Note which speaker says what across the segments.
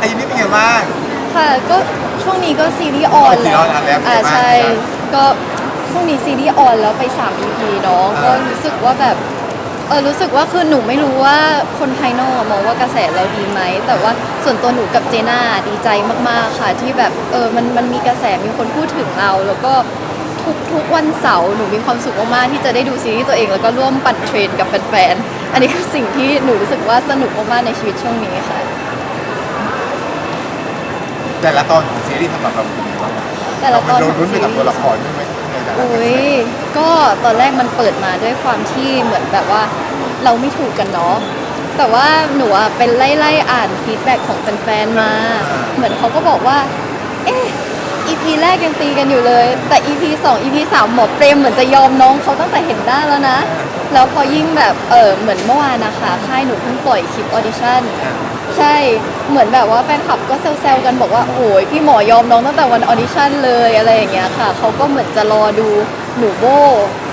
Speaker 1: ไอ้นี่เป็นไงบ้าง
Speaker 2: ค่ะก็ช่วงนี้ก็ซีรีส์ออน
Speaker 1: ซีรีส์ออนแล้ว
Speaker 2: อ่า
Speaker 1: เป็นไงบ้าง
Speaker 2: ใช่ก็ช่วงนี้ซีรีส์ออนแล้วไป3 EP เนาะ
Speaker 1: อ่า
Speaker 2: ก็รู้สึกว่าแบบเออรู้สึกว่าคือหนูไม่รู้ว่าคนภายนอกมองว่ากระแสเราดีไหมแต่ว่าส่วนตัวหนูกับเจน่าดีใจมากๆค่ะ ที่แบบเออมันมันมีกระแสมีคนพูดถึงเรา แล้วก็ทุกทุกวันเสาร์หนูมีความสุขมากๆที่จะได้ดูซีรีส์ตัวเองแล้วก็ร่วมปั่นเทรนกับแฟนๆ อันนี้คือสิ่งที่หนูรู้สึกว่าสนุกมากๆในชีวิตช่วงนี้ค่ะ
Speaker 1: แต่ละตอนของซีรีส์สำหรับเราเป็นไงบ้าง
Speaker 2: แต่ละตอน
Speaker 1: เรา
Speaker 2: ของ
Speaker 1: ลุ้นไป
Speaker 2: ซี
Speaker 1: กับตัว
Speaker 2: รี
Speaker 1: ละ
Speaker 2: ส์
Speaker 1: ครด้วยไหมในแต่ละ
Speaker 2: อุ้ยก็ตอนแรกมันเปิดมาด้วยความที่เหมือนแบบว่าเราไม่ถูกกันเนาะแต่ว่าหนูอะเป็นไล่ไล่ๆอ่านฟีดแบ็กของแฟนๆมา เหมือนเขาก็บอกว่า เอ๊ะ EP แรกยังตีกันอยู่เลย แต่ EP 2 EP 3หมอเปรมเหมือนจะยอมน้องเขาตั้งแต่เห็นหน้าแล้วนะ แล้วพอยิ่งแบบเออเหมือนเมื่อวานนะคะค่ายหนูเพิ่งปล่อยคลิปออดิชั่นใช่เหมือนแบบว่าแฟนคลับก็เซลๆกันบอกว่าโอ้ยพี่หมอยอมน้องตั้งแต่วันออดิชั่นเลยอะไรอย่างเงี้ยค่ะเขาก็เหมือนจะรอดูหนูโบ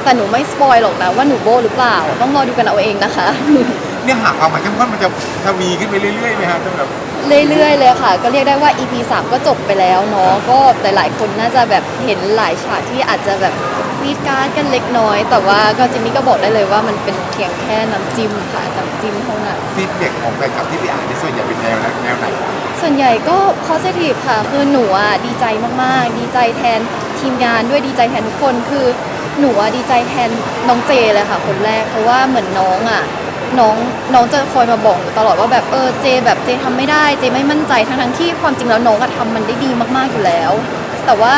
Speaker 2: แต่หนูไม่สปอยหรอกนะว่าหนูโบหรือเปล่า ต้องรอดูกันเอาเองนะคะ
Speaker 1: เนี่ยหาความหมายเข้มข้นมันจะทวีขึ้นไปเรื่อยๆไหมฮะสำหรับ
Speaker 2: เรื่อยๆเลยค่ะ ก็เรียกได้ว่า EP 3 ก็จบไปแล้วเนาะก็หลายๆคนน่าจะแบบเห็นหลายฉากที่อาจจะแบบวีดการ์ดกันเล็กน้อย แต่ว่าก็จิมมี่ก็บอกได้เลยว่ามันเป็นเพียงแค่น้ำจิ้มค่ะน้ำจิ้มเท่านั้น
Speaker 1: ฟีดแบ็กของแฟนคลับที่ไปอ่านในส่วนใหญ่เป็นแนวไหนแนวไหน
Speaker 2: ส่วนใหญ่ก็ positive ค่ะ คือหนูอะดีใจมากๆ ดีใจแทนทีมงานด้วยดีใจแทนทุกคน คือหนูอะดีใจแทนน้องเจเลยค่ะ คนแรก เพราะว่าเหมือนน้องอะ น้องน้องจะคอยมาบอกหนูตลอดว่าแบบเออเจ แบบเจทำไม่ได้เจไม่มั่นใจทั้งทั้งที่ความจริงแล้วน้องอะทำมันได้ดีมากๆอยู่แล้ว แต่ว่า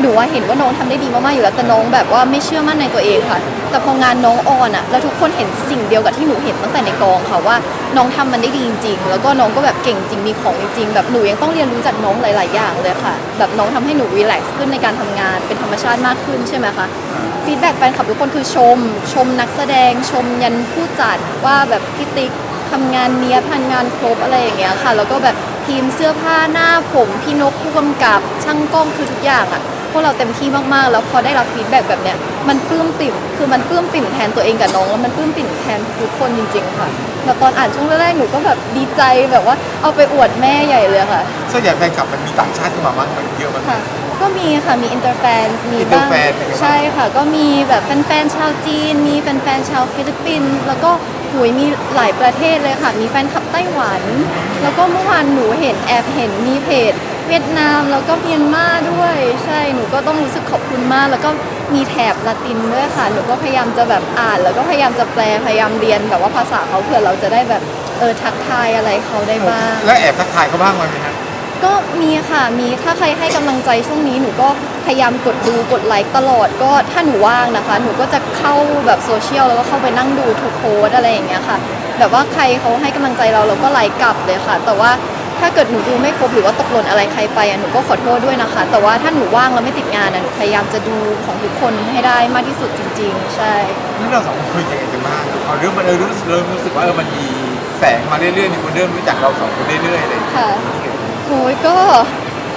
Speaker 2: หนูว่าเห็นว่าน้องทำได้ดีมากๆอยู่แล้วแต่น้องแบบว่าไม่เชื่อมั่นในตัวเองค่ะ แต่พองานน้องออนอะแล้วทุกคนเห็นสิ่งเดียวกับที่หนูเห็นตั้งแต่ในกองค่ะว่า น้องทำมันได้ดีจริง ๆ แล้วก็น้องก็แบบเก่งจริงมีของจริงๆแบบหนูยังต้องเรียนรู้จากน้องหลาย ๆ อย่างเลยค่ะ แบบน้องทำให้หนูรีแลกซ์ขึ้นในการทำงานเป็นธรรมชาติมากขึ้นใช่ไหมคะฟีดแบ็กแฟนคลับทุกคนคือชม ชมนักแสดง ชมยันผู้จัดว่าแบบพี่ติ๊กทำงานเนี้ยบทำงานครบอะไรอย่างเงี้ยค่ะ แล้วก็แบบทีมเสื้อผ้าหน้าผมพี่นกผู้กำกับช่างกล้องคือทุกอย่างอะ พวกเราเต็มที่มากๆ แล้วพอได้รับฟีดแบ็กแบบเนี้ยมันปลื้มปิ่มคือมันปลื้มปิ่มแทนตัวเองกับน้องแล้วมันปลื้มปิ่มแทนทุกคนจริง ๆ ค่ะแล้วตอนอ่านช่วงแรกๆหนูก็แบบดีใจแบบว่าเอาไปอวดแม่ใหญ่เลยค่ะ
Speaker 1: ส่วนใหญ่แฟนคลับมันมีต่างชาติเข้ามาบ้างไหมเยอะมั้ย
Speaker 2: ค่ะ ก็มีค่ะมีอินเตอร์แฟนมีบ้าง
Speaker 1: Interfan เป็นไงบ้าง
Speaker 2: ใช่ค่ะ ก็มีแบบแฟนๆชาวจีน มีแฟนๆชาวฟิลิปปินส์แล้วก็หุยมีหลายประเทศเลยค่ะ มีแฟนคลับไต้หวัน แล้วก็เมื่อวานหนูเห็นแอบเห็นมีเพจ เวียดนามแล้วก็เมียนมาด้วย ใช่หนูก็ต้องรู้สึกขอบคุณมาก แล้วก็มีแถบละตินด้วยค่ะหนูก็พยายามจะแบบอ่าน แล้วก็พยายามจะแปลพยายามเรียนแบบว่าภาษาเขาเผื่อเราจะได้แบบเออทักทายอะไรเขาได้บ้าง
Speaker 1: แล้วแอบทักทายเขาบ้างไหมฮะ
Speaker 2: ก็มีค่ะ มีถ้าใครให้กำลังใจช่วงนี้หนูก็พยายามกดดูกดไลค์ตลอดก็ถ้าหนูว่างนะคะ หนูก็จะเข้าแบบโซเชียลแล้วก็เข้าไปนั่งดูทุกโพสต์อะไรอย่างเงี้ยค่ะ แบบว่าใครเขาให้กำลังใจเราเราก็ไลค์กลับเลยค่ะ แต่ว่า ถ้าเกิดหนูดูไม่ครบหรือว่าตกหล่นอะไรใครไปอะหนูก็ขอโทษด้วยนะคะ แต่ว่าถ้าหนูว่างแล้วไม่ติดงานอะหนูพยายามจะดูของทุกคนให้ได้มากที่สุดจริง ๆ ใช่
Speaker 1: นี่เราสองคนคุยยังไงกันบ้างพอเริ่มมันเออรู้สึกเริ่มรู้สึกว่าเออมันมีแสงมาเรื่อยๆมีคนเริ่มรู้จักเราสองคนเรื่อยๆอะไรอย่างเงี้ย
Speaker 2: ค่ะ โอ้ยก็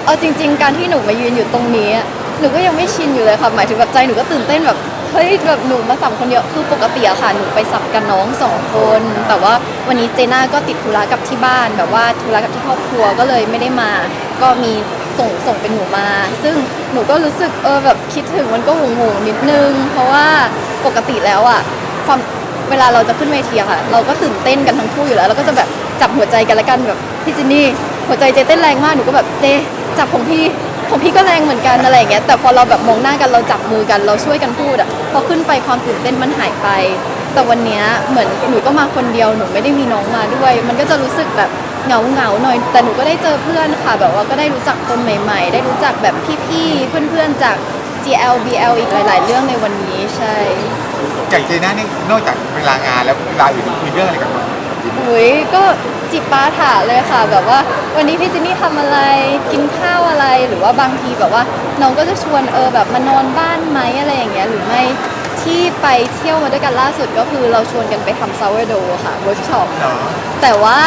Speaker 2: เอาจริง ๆ การที่หนูมายืนอยู่ตรงนี้อะหนูก็ยังไม่ชินอยู่เลยค่ะหมายถึงแบบใจหนูก็ตื่นเต้นแบบ เฮ้ยแบบหนูมาสัมคนเดียวคือปกติอะค่ะหนูไปสัมกับน้องสองคน แต่ว่าวันนี้เจน่าก็ติดธุระกับที่บ้านแบบว่าธุระกับที่ครอบครัวก็เลยไม่ได้มา ก็มีส่งส่งเป็นหนูมา ซึ่งหนูก็รู้สึกเออแบบคิดถึงมันก็หงงๆนิดนึง เพราะว่าปกติแล้วอะความเวลาเราจะขึ้นเวทีอะค่ะ เราก็ตื่นเต้นกันทั้งคู่อยู่แล้วเราก็จะแบบจับหัวใจกันล้วกันแบบพี่จินนี่หัวใจเจเต้นแรงมากหนูก็แบบเจจับของพี่ ของพี่ก็แรงเหมือนกันอะไรอย่างเงี้ยแต่พอเราแบบมองหน้ากันเราจับมือกันเราช่วยกันพูดอะพอขึ้นไปความตื่นเต้นมันหายไป แต่วันเนี้ยเหมือนหนูก็มาคนเดียวหนูไม่ได้มีน้องมาด้วย มันก็จะรู้สึกแบบเหงาเหงาๆหน่อย แต่หนูก็ได้เจอเพื่อนค่ะ แบบว่าก็ได้รู้จักคนใหม่ ๆ ได้รู้จักแบบพี่ๆเพื่อนๆจาก GL BL อีกหลาย ๆ เรื่องในวันนี้ใช่
Speaker 1: อย่างเจน่านี่นอกจากเวลางานแล้วเวลาอื่นคุยเรื่องอะไรกันบ้าง
Speaker 2: อุ้ยก็จิบป้าถาเลยค่ะ แบบว่า วันนี้พี่เจนนี่ทำอะไรกินข้าวอะไร หรือว่าบางทีแบบว่าน้องก็จะชวนเออแบบมานอนบ้านไหมอะไรอย่างเงี้ยหรือไม่ที่ไปเที่ยวมาด้วยกันล่าสุดก็คือเราชวนกันไปทำซาวโดค่ะเวิร์กช็อป
Speaker 1: เนาะ
Speaker 2: แต่ว่า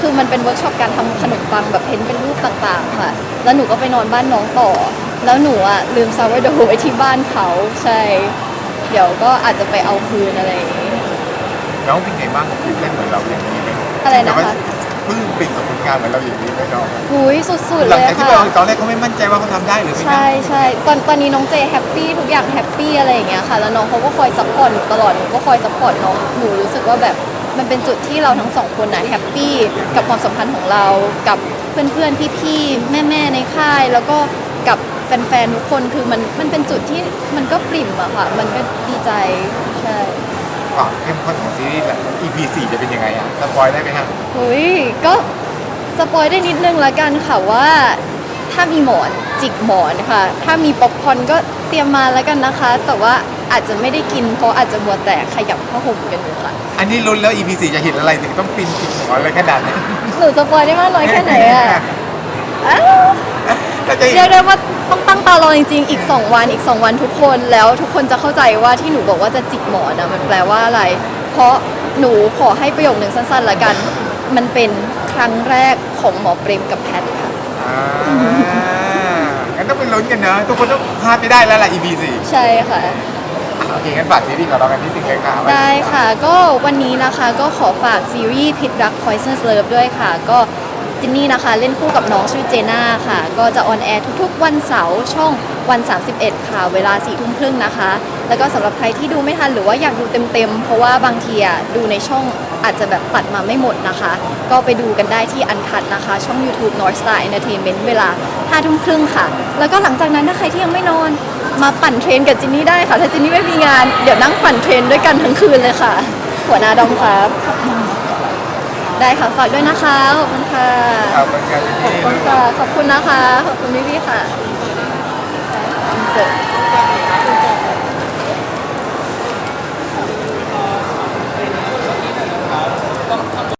Speaker 2: คือมันเป็นเวิร์กช็อปการทำขนมปังแบบเพ้นท์เป็นรูปต่างๆค่ะ แล้วหนูก็ไปนอนบ้านน้องต่อ แล้วหนูอะลืมซาวโดไว้ที่บ้านเขาใช่ เดี๋ยวก็อาจจะไปเอาคืนอะไรอย่างงี้
Speaker 1: น้องเป็นไงบ้างตื่นเต้นเหมือนเราอย่างนี้ไหม
Speaker 2: อะไรนะคะ
Speaker 1: เพิ่งปิดกับผล งานเหมือนเราอย่างนี้ไหมน้อง
Speaker 2: หุยสุดๆ
Speaker 1: หลั
Speaker 2: เล
Speaker 1: ง
Speaker 2: ย
Speaker 1: จากที่
Speaker 2: ค่ะ
Speaker 1: เราตอนแรกเขาไม่มั่นใจว่าเขาทำได้หรือไม่ได้
Speaker 2: ใช่ใช่ตอนตอนนี้น้องเจแฮปปี้ทุกอย่างแฮปปี้อะไรอย่างเงี้ยค่ะ แล้วน้องเขาก็คอยซัพพอร์ตหนูตลอดหนูก็คอยซัพพอร์ตน้องหนูรู้สึกว่าแบบมันเป็นจุดที่เราทั้งสองคนน่ะแฮปปี้กับความสัมพันธ์ของเรากับเพื่อนๆพี่ๆแม่ๆในค่าย แล้วก็กับแฟนๆทุกคนคือมันมันเป็นจุดที่มันก็ปริ่มอะค่ะ มันก็ดีใจใช่
Speaker 1: ความเข้มข้นของซีรีส์แหละ EP 4จะเป็นยังไงอะสปอยได้ไหมครับ
Speaker 2: หุยก็ สปอยได้นิดนึงละกันค่ะว่า ถ้ามีหมอนจิกหมอนค่ะ ถ้ามีป๊อปคอร์นก็เตรียมมาแล้วกันนะคะ แต่ว่าอาจจะไม่ได้กินเพราะอาจจะมัวแต่ขยับผ้าห่มกันอยู่ค่ะ
Speaker 1: อันนี้ลุ้นแล้ว EP 4จะเห็นอะไรถึงต้องปินปิดหัวอะไรขนาดนั้น
Speaker 2: หนูสปอยได้มากน้อยแค่ไหนอะอ้าว
Speaker 1: ถ้าจะ
Speaker 2: เรียกได้ว่าต้องตั้งตารอจริงๆ อีก 2 วันอีก 2 วันทุกคนแล้วทุกคนจะเข้าใจว่าที่หนูบอกว่าจะจิกหมอนอะมันแปลว่าอะไร เพราะหนูขอให้ประโยคหนึ่งสั้นๆละกัน มันเป็น ครั้งแรกของหมอเปรมกับแพทย์ค่ะ
Speaker 1: อ่างั้นต้องไปลุ้นกันนะทุกคนต้องพลาดไม่ได้แล้วล่ะ EP 4
Speaker 2: ใช่ค่ะ
Speaker 1: โอเคงั้นฝากซีรีส์ของเรากันที่สิงเลยค่ะ
Speaker 2: ได้ค่ะ ก็วันนี้นะคะก็ขอฝากซีรีส์พิษรัก Poisonous Love ด้วยค่ะ ก็จินนี่นะคะเล่นคู่กับน้องชื่อเจน่าค่ะ ก็จะออนแอร์ทุกๆ วันเสาร์ช่องวัน 31 ค่ะ เวลา4ี่ทุ่มครึ่งนะคะ แล้วก็สำหรับใครที่ดูไม่ทันหรือว่าอยากดูเต็มๆ เพราะว่าบางทีอะดูในช่องอาจจะแบบตัดมาไม่หมดนะคะ ก็ไปดูกันได้ที่อันคัดนะคะ ช่อง YouTube North Star Entertainment เวลา5ทุ่มครึ่งค่ะ แล้วก็หลังจากนั้นถ้าใครที่ยังไม่นอน มาปั่นเทรนกับจินนี่ได้ค่ะ ถ้าจินนี่ไม่มีงานเดี๋ยวนั่งปั่นเทรนด้วยกันทั้งคืนเลยค่ะ หัวหน้าดอมครับ ได้ค่ะฝากด้วยนะคะขอบคุณค่ะ
Speaker 1: เอาเป็นงานที่
Speaker 2: ขอบคุณค่ะขอบคุณนะคะขอบคุณพี่ๆค่ะอินเสิร์ต